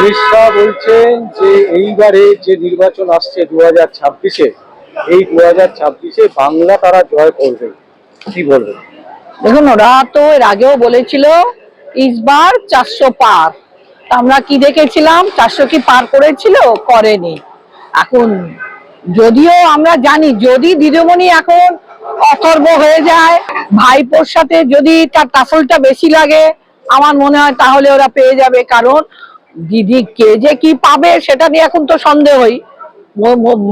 অমিত শাহ বলছেন যে এইবারে যে নির্বাচন আসছে দু হাজার ছাব্বিশে, এই দু হাজার ছাব্বিশে বাংলা তারা জয় করবে। কি বলবেন? দেখুন, ওরা তো এর আগেও বলেছিল, ইসবার চারশো পার। আমরা কি দেখেছিলাম? চারশো কি পার করেছিল? করেনি। এখন যদিও আমরা জানি, যদি দিদিমণি এখন অথর্ব হয়ে যায়, ভাইপোর সাথে যদি তার টাফলটা বেশি লাগে, আমার মনে হয় তাহলে ওরা পেয়ে যাবে। কারণ দিদি কে যে কি পাবে সেটা নিয়ে এখন তো সন্দেহই।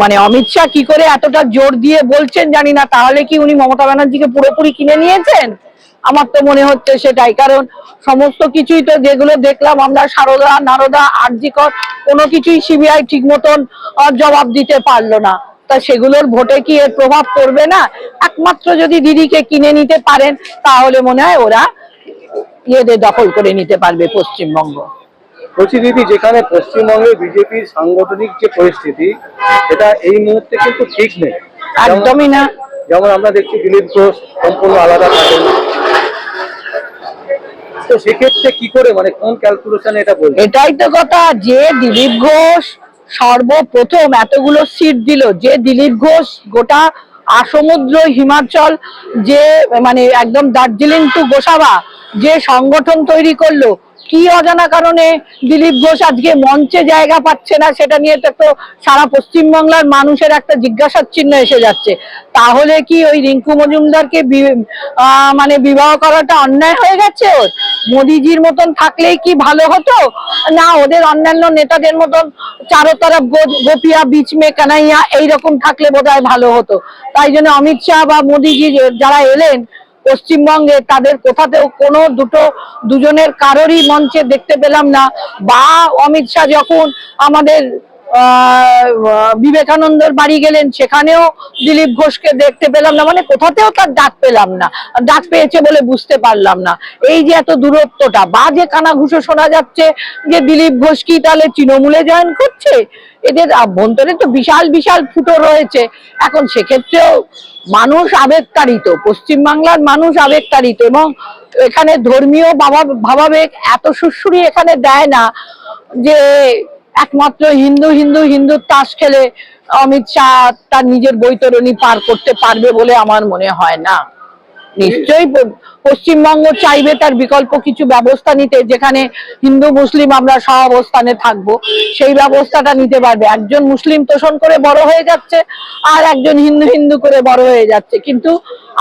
মানে অমিত শাহ কি করে এতটা জোর দিয়ে বলছেন জানি না, তাহলে কি উনি মমতা ব্যানার্জিকে পুরোপুরি কিনে নিয়েছেন? আমার তো মনে হচ্ছে সেটাই, কারণ সমস্ত কিছুই তো যেগুলো দেখলাম আমরা, সারদা, নারদা, আরজিকর, কোনো কিছুই সিবিআই ঠিক মতন জবাব দিতে পারল না। তা সেগুলোর ভোটে কি এর প্রভাব পড়বে না? একমাত্র যদি দিদিকে কিনে নিতে পারেন, তাহলে মনে হয় ওরা ইয়েদের দখল করে নিতে পারবে পশ্চিমবঙ্গ। বলছি দিদি যেখানে পশ্চিমবঙ্গে বিজেপির সাংগঠনিক যে পরিস্থিতি এটা এই মুহূর্তে কিন্তু ঠিক নেই। একদমই না। যেমন আমরা দেখছি দিলীপ ঘোষ সম্পূর্ণ আলাদা থাকেন। তো সেক্ষেত্রে কি করে মানে কোন ক্যালকুলেশনে এটা বলছে এটাই তো কথা যে দিলীপ ঘোষ সর্বপ্রথম এতগুলো সিট দিল যে দিলীপ ঘোষ গোটা আসমুদ্র হিমাচল যে মানে একদম দার্জিলিং টু গোসাবা যে সংগঠন তৈরি করল কি অজানা কারণে দিলীপ ঘোষ আজকে মঞ্চে জায়গা পাচ্ছে না, সেটা নিয়ে তো সারা পশ্চিমবাংলার মানুষের একটা জিজ্ঞাসার চিহ্ন এসে যাচ্ছে। তাহলে কি ওই রিঙ্কু মজুমদারকে মানে বিবাহ করাটা অন্যায় হয়ে গেছে ওর? মোদিজির মতন থাকলেই কি ভালো হতো? না, ওদের অন্যান্য নেতাদের মতন চারো তরফ গোপিয়া বিচ মে, কানাইয়া এইরকম থাকলে বোধহয় ভালো হতো। তাই জন্য অমিত শাহ বা মোদিজি যারা এলেন পশ্চিমবঙ্গে তাদের কোথাতেও কোনো দুটো দুজনের কারোরই মঞ্চে দেখতে পেলাম না। বা অমিত শাহ যখন আমাদের বিবেকানন্দর বাড়ি গেলেন, সেখানেও দিলীপ ঘোষকে দেখতে পেলাম না মানে কোথাতেও তার ডাক পেলাম না। ডাক পেয়েছে বলে বুঝতে পারলাম না। এই যে এত দূরত্বটা বা যে কানাঘুষো শোনা যাচ্ছে যে দিলীপ ঘোষ কি তাহলে তৃণমূলে জয়েন করছে? এদের অভ্যন্তরে তো বিশাল বিশাল ফুটো রয়েছে। এখন সেক্ষেত্রেও মানুষ আবেগতাড়িত, পশ্চিমবাংলার মানুষ আবেগতাড়িত এবং এখানে ধর্মীয় ভাবা, ভাবাবেগ এত সুরসুরি এখানে দেয় না যে একমাত্র হিন্দু হিন্দু হিন্দু তাস খেলে অমিত শাহ তার নিজের বৈতরণী পার করতে পারবে বলে আমার মনে হয় না। নিশ্চয়ই পশ্চিমবঙ্গ চাইবে তার বিকল্প কিছু ব্যবস্থা নিতে, যেখানে হিন্দু, মুসলিম আমরা সহ অবস্থানে থাকব। সেই ব্যবস্থাটা নিতে পারবে। একজন মুসলিম তোষণ করে বড় হয়ে যাচ্ছে, আর একজন হিন্দু হিন্দু করে বড় হয়ে যাচ্ছে। কিন্তু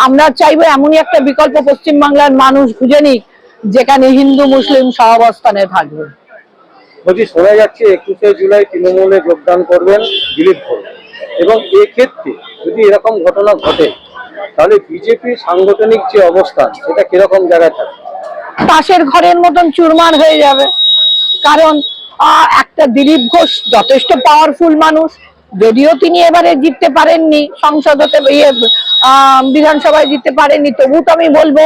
আমরা চাইব এমনই একটা বিকল্প পশ্চিমবাংলার মানুষ খুঁজে নিক, যেখানে হিন্দু, মুসলিম সহ অবস্থানে থাকবে। বলছি শোনা যাচ্ছে, একুশে জুলাই তৃণমূলে যোগদান করবেন দিলীপ ঘোষ। এবং এক্ষেত্রে যদি এরকম ঘটনা ঘটে, তাহলে বিজেপির সাংগঠনিক যে অবস্থান সেটা কীরকম জায়গায় থাকবে? পাশের ঘরের মতন চুরমার হয়ে যাবে। কারণ একটা দিলীপ ঘোষ যথেষ্ট পাওয়ারফুল মানুষ। যদিও তিনি এবারে জিততে পারেননি, সংসদ হতে ইয়ে বিধানসভায় জিততে পারেননি তবু তো আমি বলব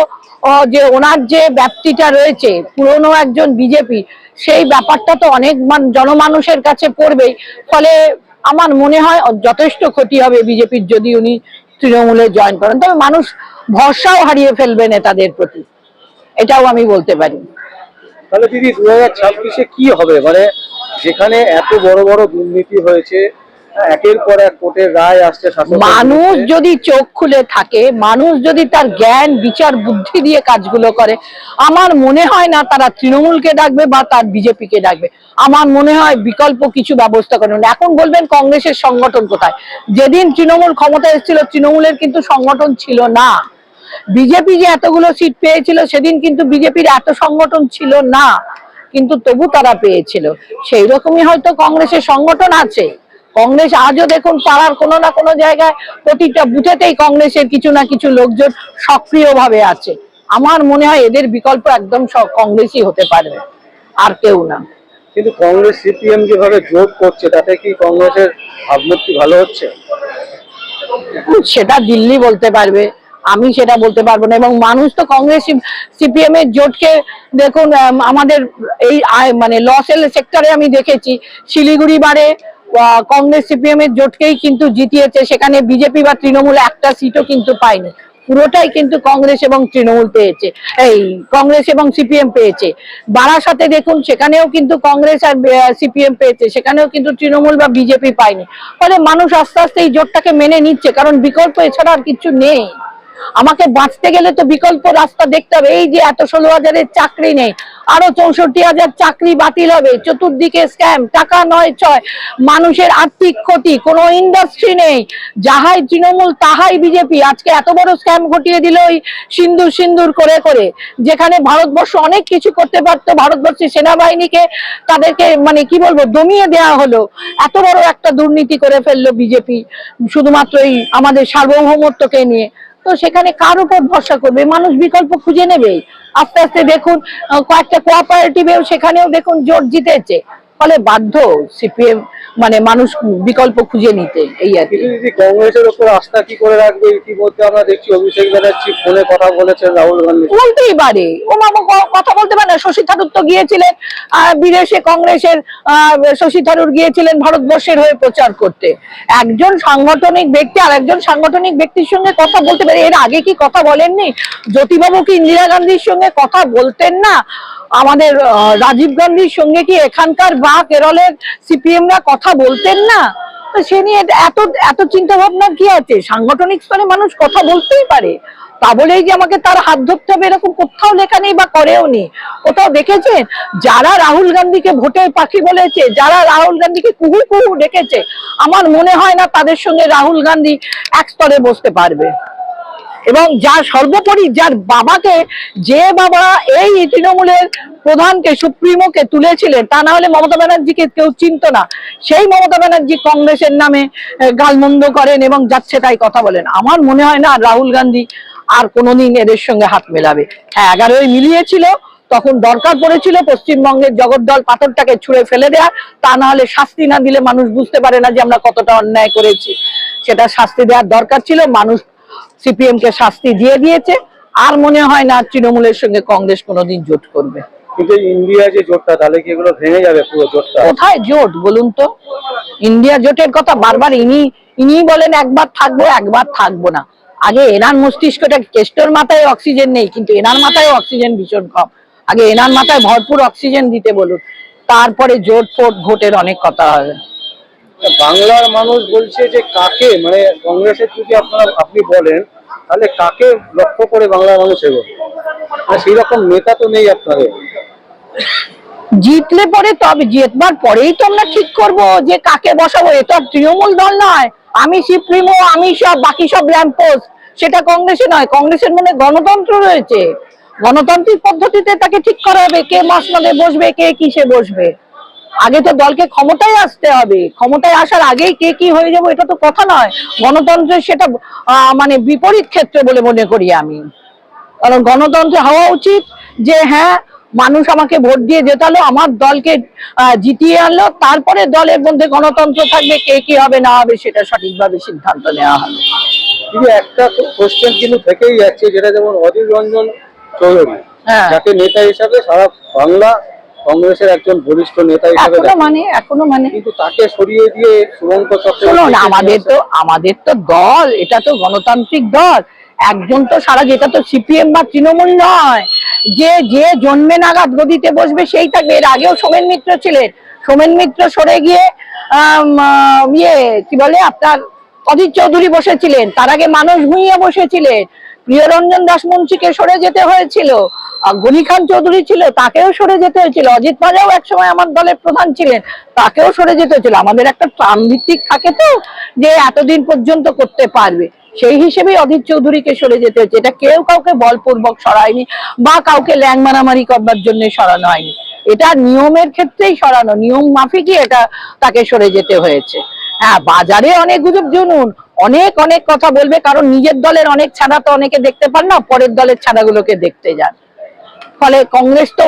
যে ওনার যে ব্যাপ্তিটা রয়েছে, পুরনো একজন বিজেপি সেই ব্যাপারটা তো অনেক মান- জনমানুষের কাছে পড়বেই। ফলে আমার মনে হয় যথেষ্ট ক্ষতি হবে বিজেপির যদি উনি তৃণমূলে জয়েন করেন। তবে মানুষ ভরসাও হারিয়ে ফেলবে নেতাদের প্রতি। এটাও আমি বলতে পারি। তাহলে দিদি দু হাজার ছাব্বিশে কি হবে? মানে যেখানে এত বড় বড় দুর্নীতি হয়েছে হ্যাঁ, একের পর এক কোর্টের রায় আসছে মানুষ যদি চোখ খুলে থাকে মানুষ যদি তার জ্ঞান বিচার বুদ্ধি দিয়ে কাজগুলো করে আমার মনে হয় না তারা তৃণমূলকে ডাকবে বা তার বিজেপিকে ডাকবে। আমার মনে হয় বিকল্প কিছু ব্যবস্থা করবেন এখন বলবেন কংগ্রেসের সংগঠন কোথায়? যেদিন তৃণমূল ক্ষমতা এসেছিল তৃণমূলের কিন্তু সংগঠন ছিল না। বিজেপি যে এতগুলো সিট পেয়েছিল সেদিন কিন্তু বিজেপির এত সংগঠন ছিল না। কিন্তু তবু তারা পেয়েছিল। সেই রকমই হয়তো কংগ্রেসের সংগঠন আছে। কংগ্রেস আজও দেখুন পাড়ার কোনো না কোনো জায়গায় প্রতিটা বুথেতেই কংগ্রেসের কিছু না কিছু লোকজন সক্রিয়ভাবে আছে। আমার মনে হয় এদের বিকল্প একদম কংগ্রেসই হতে পারবে। আর কেউ না। কিন্তু কংগ্রেস সিপিএম যেভাবে জোট করছে তাতে কি কংগ্রেসের ভাবমূর্তি ভালো হচ্ছে? সেটা দিল্লি বলতে পারবে আমি সেটা বলতে পারব না। এবং মানুষ তো কংগ্রেস সিপিএম এর জোটকে দেখুন আম, আমাদের এই মানে লস এল সেক্টরে আমি দেখেছি। শিলিগুড়ি বারে কংগ্রেস সিপিএম এর জোটকেই কিন্তু জিতিয়েছে। সেখানে বিজেপি বা তৃণমূল একটা সিটও কিন্তু পায়নি। পুরোটাই কিন্তু কংগ্রেস এবং তৃণমূল পেয়েছে। এই কংগ্রেস এবং সিপিএম পেয়েছে। বারাসাতে দেখুন, সেখানেও কিন্তু কংগ্রেস আর সিপিএম পেয়েছে। সেখানেও কিন্তু তৃণমূল বা বিজেপি পায়নি। ফলে মানুষ আস্তে আস্তে এই জোটটাকে মেনে নিচ্ছে। কারণ বিকল্প এছাড়া আর কিছু নেই। আমাকে বাঁচতে গেলে তো বিকল্প রাস্তা দেখতে হবে। এই যে এত ষোলো হাজারের চাকরি নেই, আরও চৌষট্টি হাজার চাকরি বাতিল হবে, চতুর্দিকে স্ক্যাম টাকা নয় ছয়, মানুষের আর্থিক ক্ষতি, কোনো ইন্ডাস্ট্রি নেই। যাহাই তৃণমূল, তাহাই বিজেপি। আজকে এত বড় স্ক্যাম ঘটিয়ে দিল ওই সিন্দুর সিন্দুর করে করে, যেখানে ভারতবর্ষ অনেক কিছু করতে পারতো ভারতবর্ষের সেনাবাহিনীকে তাদেরকে মানে কি বলব, দমিয়ে দেওয়া হলো। এত বড় একটা দুর্নীতি করে ফেলল বিজেপি, শুধুমাত্র এই আমাদের সার্বভৌমত্বকে নিয়ে। তো সেখানে কার উপর ভরসা করবে? মানুষ বিকল্প খুঁজে নেবে। আস্তে আস্তে দেখুন কয়েকটা কোঅপারেটিভেও সেখানেও দেখুন জোট জিতেছে। ফলে বাধ্য সিপিএম মানে মানুষ বিকল্প খুঁজে নিতে এই আর কি। কংগ্রেসের উপর আস্থা কি করে রাখবে ইতিমধ্যে আমরা দেখছি অভিষেক ব্যানার্জি ফোনে কথা বলেছেন রাহুল গান্ধী। বলতেই পারে। ও মামা কথা বলতে পারে না। শশী থারুর তো গিয়েছিলেন বিদেশে কংগ্রেসের শশী থারুর গিয়েছিলেন ভারতবর্ষের হয়ে প্রচার করতে। একজন সাংগঠনিক ব্যক্তি আর একজন সাংগঠনিক ব্যক্তির সঙ্গে কথা বলতে পারে। এর আগে কি কথা বলেননি? জ্যোতিবাবু কি ইন্দিরা গান্ধীর সঙ্গে কথা বলতেন না? আমাদের রাজীব গান্ধীর সঙ্গে কি এখানকার বা কেরলের সিপিএমরা কথা বলতেন না। তো সে নিয়ে এত এত চিন্তা ভাবনা কি আছে? সাংগঠনিক স্তরে মানুষ কথা বলতেই পারে। তা বলেই যে আমাকে তার হাত ধরতে হবে এরকম কোথাও লেখা নেই বা করেও নি কোথাও দেখেছেন? যারা রাহুল গান্ধীকে ভোটের পাখি বলেছে, যারা রাহুল গান্ধীকে কুহু কুহু ডেকেছে, আমার মনে হয় না তাদের সঙ্গে রাহুল গান্ধী এক স্তরে বসতে পারবে। এবং যার সর্বোপরি যার বাবাকে যে বাবা এই তৃণমূলের প্রধানকে, সুপ্রিমোকে তুলেছিলেন, তা না হলে মমতা ব্যানার্জিকে কেউ চিনতো না। সেই মমতা ব্যানার্জি কংগ্রেসের নামে গালমন্দ করেন এবং যাচ্ছে তাই কথা বলেন। আমার মনে হয় না রাহুল গান্ধী আর কোনোদিন এদের সঙ্গে হাত মেলাবে। হ্যাঁ এগারোই মিলিয়েছিল, তখন দরকার পড়েছিল পশ্চিমবঙ্গের জগদ্দল পাথরটাকে ছুঁড়ে ফেলে দেওয়া তা না হলে শাস্তি না দিলে মানুষ বুঝতে পারে না যে আমরা কতটা অন্যায় করেছি। সেটা শাস্তি দেওয়ার দরকার ছিল, মানুষ সিপিএম কে শাস্তি দিয়ে দিয়েছে। আর মনে হয় না তৃণমূলের সঙ্গে কংগ্রেস কোনোদিন জোট করবে। কিন্তু ইন্ডিয়া যে জোটটা তাহলে কি এগুলো ভেঙে যাবে পুরো জোটটা? কোথায় জোট বলুন তো? ইন্ডিয়া জোটের কথা বারবার ইনি ইনি বলেন একবার থাকব একবার থাকব না। আগে এনার মস্তিষ্কটা কেষ্টর মাথায় অক্সিজেন নেই কিন্তু এনার মাথায় অক্সিজেন ভীষণ কম। আগে এনার মাথায় ভরপুর অক্সিজেন দিতে বলুন। তারপরে জোট ফোট ভোটের অনেক কথা হবে। বাংলার মানুষ বলছে যে কাকে মানে কংগ্রেসের যদি আপনারা, আপনি বলেন, তাহলে কাকে লক্ষ্য করে বাংলার মানুষ এগোবে মানে সেই রকম নেতা তো নেই আপনাদের। জিতলে পরে তবে জিতবার পরেই তো আমরা ঠিক করব যে কাকে বসাবো, এ তো তৃণমূল দল নয়। আমি সুপ্রিমো আমি সব, বাকি সব ল্যাম্পোস্ট সেটা কংগ্রেসে নয়, কংগ্রেসের মনে গণতন্ত্র রয়েছে। গণতান্ত্রিক পদ্ধতিতে তাকে ঠিক করা হবে, কে মাস মসনদে বসবে, কে কিসে বসবে। আগে তো দলকে ক্ষমতায় আসতে হবে। ক্ষমতায় আসার আগেই কে কি হয়ে যাব এটা তো কথা নয়। গণতন্ত্রের সেটা মানে বিপরীত ক্ষেত্রে বলে মনে করি আমি। কারণ গণতন্ত্রে হওয়া উচিত যে হ্যাঁ মানুষ আমাকে ভোট দিয়ে জেতালো আমার দলকে জিতিয়ে আনলো তারপরে দলের মধ্যে গণতন্ত্র থাকবে কে কি হবে না হবে সেটা সঠিকভাবে সিদ্ধান্ত নেওয়া হবে। একটা কোশ্চেন কিন্তু থেকেই যাচ্ছে যেটা যেমন অধীর রঞ্জন চৌধুরী হ্যাঁ। যাকে নেতা হিসাবে সারা বাংলা কংগ্রেসের একজন বরিষ্ঠ নেতা হিসাবে এখনও মানে এখনও মানে। কিন্তু তাকে সরিয়ে দিয়ে শুভঙ্কর চক্রবর্তী আমাদের তো আমাদের তো দল এটা তো গণতান্ত্রিক দল। একজন তো সারা যেটা তো সিপিএম বা তৃণমূল নয়। যে যে জন্মে নাগাদ গদিতে বসবে সেই থাকবে। এর আগেও সোমেন মিত্র ছিলেন। সোমেন মিত্র সরে গিয়ে আহ, ইয়ে কি বলে আপনার অজিত চৌধুরী বসেছিলেন। তার আগে মানুষ ভুঁইয়া বসেছিলেন। প্রিয়রঞ্জন দাস মুন্সিকে সরে যেতে হয়েছিল। গনি খান চৌধুরী ছিল, তাকেও সরে যেতে হয়েছিল। অজিত পাজাও একসময় আমার দলের প্রধান ছিলেন, তাকেও সরে যেতে হয়েছিল। আমাদের একটা প্রাণ ভিত্তিক থাকে তো, যে এতদিন পর্যন্ত করতে পারবে। সেই হিসেবেই অধীর চৌধুরীকে সরে যেতে হয়েছে। এটা কেউ কাউকে বলপূর্বক সরায়নি বা কাউকে ল্যাং মারামারি করবার জন্য সরানো হয়নি। এটা নিয়মের ক্ষেত্রেই সরানো, নিয়ম মাফিকই এটা তাকে সরে যেতে হয়েছে। হ্যাঁ বাজারে অনেক গুজব জনুন অনেক অনেক কথা বলবে, কারণ নিজের দলের অনেক ছাড়া তো অনেকে দেখতে পান না, পরের দলের ছাড়াগুলোকে দেখতে যান। ফলে কংগ্রেস তো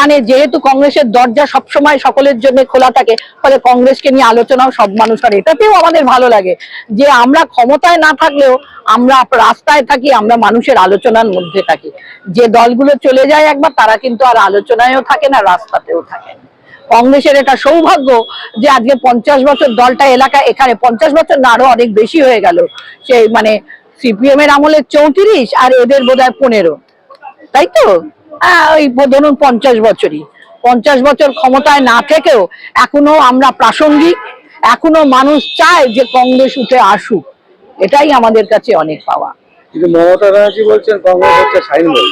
মানে যেহেতু কংগ্রেসের দরজা সবসময় সকলের জন্য খোলা থাকে, ফলে কংগ্রেসকে নিয়ে আলোচনাও সব মানুষ করে। এটাতেও আমাদের ভালো লাগে যে আমরা ক্ষমতায় না থাকলেও আমরা রাস্তায় থাকি, আমরা মানুষের আলোচনার মধ্যে থাকি। যে দলগুলো চলে যায় একবার, তারা কিন্তু আর আলোচনায়ও থাকে না, রাস্তাতেও থাকে না। কংগ্রেসের এটা সৌভাগ্য যে আজকে পঞ্চাশ বছর দলটা এলাকা এখানে পঞ্চাশ বছর না আরও অনেক বেশি হয়ে গেল। সেই মানে সিপিএম এর আমলে চৌত্রিশ আর এদের বোধ হয় পনেরো। তাই তো? হ্যাঁ ওই ধরুন পঞ্চাশ বছরই। পঞ্চাশ বছর ক্ষমতায় না থেকেও এখনও আমরা প্রাসঙ্গিক, এখনও মানুষ চায় যে কংগ্রেস উঠে আসুক। এটাই আমাদের কাছে অনেক পাওয়া। মমতা ব্যানার্জি বলছেন কংগ্রেস হচ্ছে সাইনবোর্ড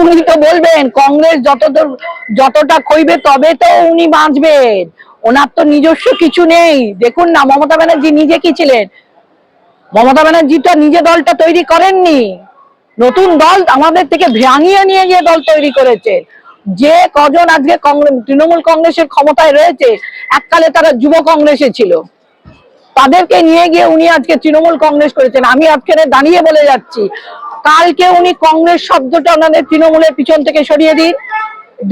উনি তো বলবেন, কংগ্রেস যতদূর, যতটা কইবে তবে তো উনি বাঁচবেন। ওনার তো নিজস্ব কিছু নেই। দেখুন না, মমতা ব্যানার্জি নিজে কি ছিলেন? মমতা ব্যানার্জি তো নিজে দলটা তৈরি করেননি। নতুন দল আমাদের থেকে ভাঙিয়ে নিয়ে গিয়ে দল তৈরি করেছে। যে কজন আজকে তৃণমূল কংগ্রেসের ক্ষমতায় রয়েছে, এককালে তারা যুব কংগ্রেসে ছিল। তাদেরকে নিয়ে গিয়ে উনি আজকে তৃণমূল কংগ্রেস করেছেন। আমি আজকে দাঁড়িয়ে বলে যাচ্ছি। কালকে উনি কংগ্রেস শব্দটা ওনাদের তৃণমূলের পিছন থেকে সরিয়ে দিন।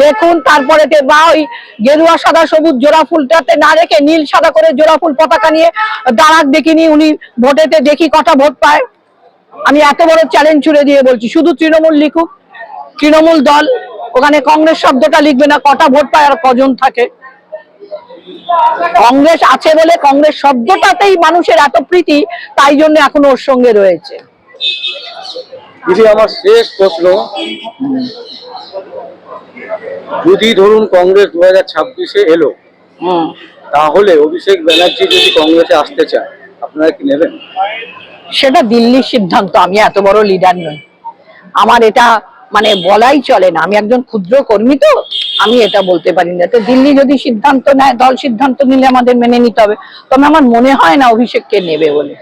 দেখুন, তারপরে বা ওই গেরুয়া সাদা সবুজ জোড়া ফুলটাতে না রেখে নীল সাদা করে জোড়া ফুল পতাকা নিয়ে দাঁড়াক দেখিনি উনি ভোটেতে দেখি কটা ভোট পায়। আমি এত বড় চ্যালেঞ্জ ছুড়ে দিয়ে বলছি, শুধু তৃণমূল লিখুক, তৃণমূল দল, ওখানে কংগ্রেস শব্দটা লিখবে না, কটা ভোট পায় আর কজন থাকে। কংগ্রেস আছে বলে কংগ্রেস শব্দটাতেই মানুষের এত প্রীতি, তাই জন্য এখন ওর সঙ্গে রয়েছে। দিদি আমার শেষ প্রশ্ন যদি ধরুন কংগ্রেস দু হাজার ছাব্বিশে এলো তাহলে অভিষেক ব্যানার্জি যদি কংগ্রেসে আসতে চায় আপনারা কি নেবেন? সেটা দিল্লির সিদ্ধান্ত আমি এত বড় লিডার নই। আমার এটা মানে বলাই চলে না আমি একজন ক্ষুদ্র কর্মী তো আমি এটা বলতে পারি না। তো দিল্লি যদি সিদ্ধান্ত নেয় দল সিদ্ধান্ত নিলে আমাদের মেনে নিতে হবে। তবে আমার মনে হয় না অভিষেককে নেবে বলে।